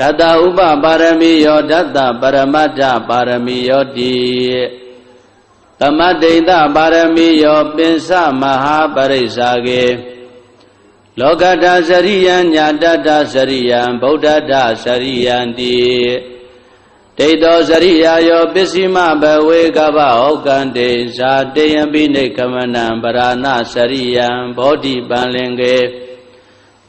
ဓတ္တဥပပါရမီယောဓတ္တပရမတ္ထပါရမီယောတိသမတ္တိတပါရမီယောပင်စမဟာပရိစ္ဆာကေလောကတစရိယံညာတတစရိယံဗုဒ္ဓတစရိယံတိဒိဋ္ဌောစရိယာယောပစ္စည်းမဘဝေကဗဟောကံတေဇာတေယံပိနေကမနံပရဏစရိယံဘောဓိပံလင်ကေ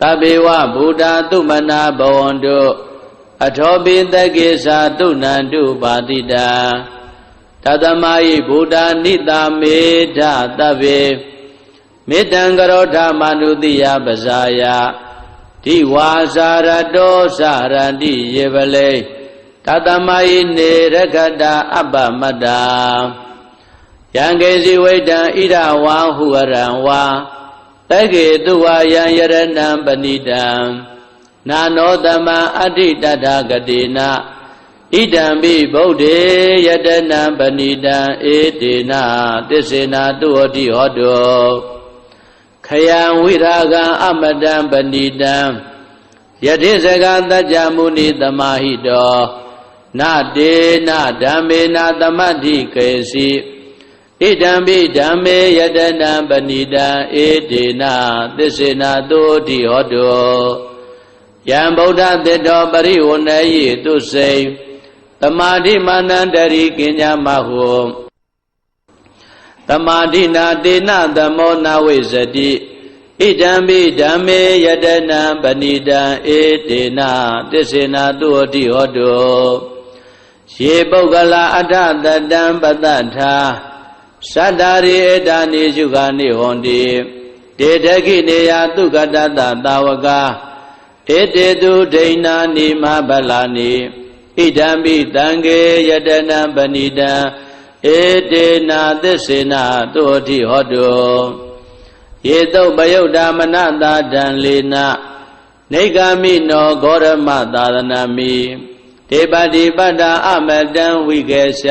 တဘေဝဗုဒ္ဓသုမနာဘဝန္တုအထောပိတကေသာတုဏန္တုပါတိတာတသမယိဗုဒ္ဓနိတာမေဓတဗ္ဗေမေတ္တံကရောဓမနုတိယပဇာယတိဝါစာရတောစရတိယေပလေတသမယိနေရခတာအပ္ပမတ္တာယံကေစီဝိတံဣဒဝါဟုရံဝါ တကေတုဝါယံယရဏံပဏိတံနာနောတမံအဋ္ဌိတထာဂတိနာဣဒံပိဗုဒ္ဓေယတနံပဏိတံဧတေနာသစ္စေနာတုဟောတိဟောတောခယံဝိရာဂံအမတံပဏိတံယတိစကတัจ jা မုနိသမာဟိတောနတေနဓမ္မေနသမတ္ထိကေစီ ဣဒံပိဓမ္မေယတနံပဏိတံဧတေနသစ္စေနာတုဟောတိဟောတောယံဗုဒ္ဓသတ္တောပရိဝဏယိတုစိံတမာတိမာနန္တရိကိညာမဟုတမာတိနာတေနသမောနာဝိဇတိဣဒံပိဓမ္မေယတနံပဏိတံဧတေနသစ္စေနာတုဟတိဟောတုယေပုဂ္ဂလာအထတတံပတ္တထာ သတ္တာရိဧတာနိစုခာနိဟောတိတေတခိနေယသုကတတသာဝကာဧတေတုဒိဏာနိမဗလာနိဣဒံပိတံကေယတနံပဏိတံဧတေနာသစ္စေနာတုဟတိဟောတုယေတုပယုတ်တာမနတာတံလေနနေဂာမိနောဂောရမသာသနာမိဒေပတိပတ္တာအမတံဝိကေရှ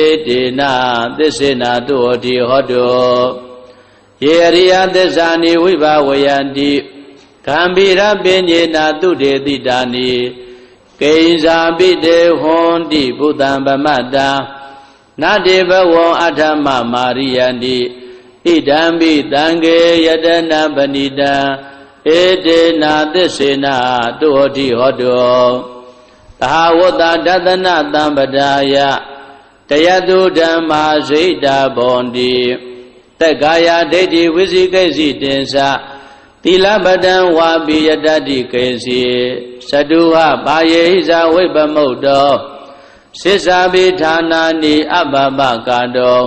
ဧတေနာသစ္စေနာတုဟောတိဟောတောယေရိယသစ္စာနိဝိဘဝယန္တိကံဗိရပင်ညေနာတုတေတိတာနိကိဉ္စာပိတေဟွန်တိဘုဒ္ဓံဗမတ္တာနတေဘဝံအထမမာရိယန္တိဣဒံပိတံကေယတနာပဏိတံဧတေနာသစ္စေနာတုဟောတိဟောတောသဟဝတ္တဒသနတံပဒါယ တယတုဓမ္မာဇိတာဘောန္တိသက်ကာယဒိဋ္ဌိဝိသိကိစီတင်္စသီလပတံဝါပိယတတိကေစီသတုဟပါယေဟိဇာဝိပမုတ်တောစိစ္ဆာပိဌာနာနိအဘဘကာတော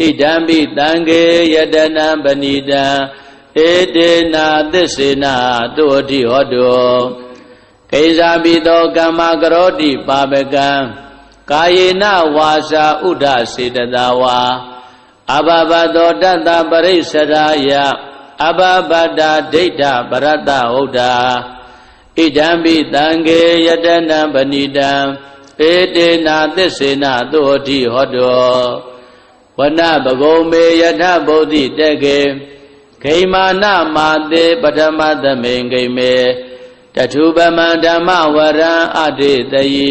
ဣဒံပိတံခေယတနံပဏိတံဧတေနာသစ္စေနာတုအတိဟောတုကိစ္စာပိတောကမ္မကရောတိပါပကံ ကာယေနဝါစာဥဒ္ဒစေတသာဝါအဘဘတောတတ္တပရိစ္ဆရာယအဘဘဒာဒိဋ္ဌပရတ္တဟုတ်တာဣဒံပိတံခေယတနံပဏိတံဧတေနာသစ္စေနာသုအတိဟောတောဝနပဂုံမေယထဗုဒ္ဓိတက်ကေဂိမာနမာတေပထမသမိန်ဂိမေတထုပမံဓမ္မဝရံအတေတယိ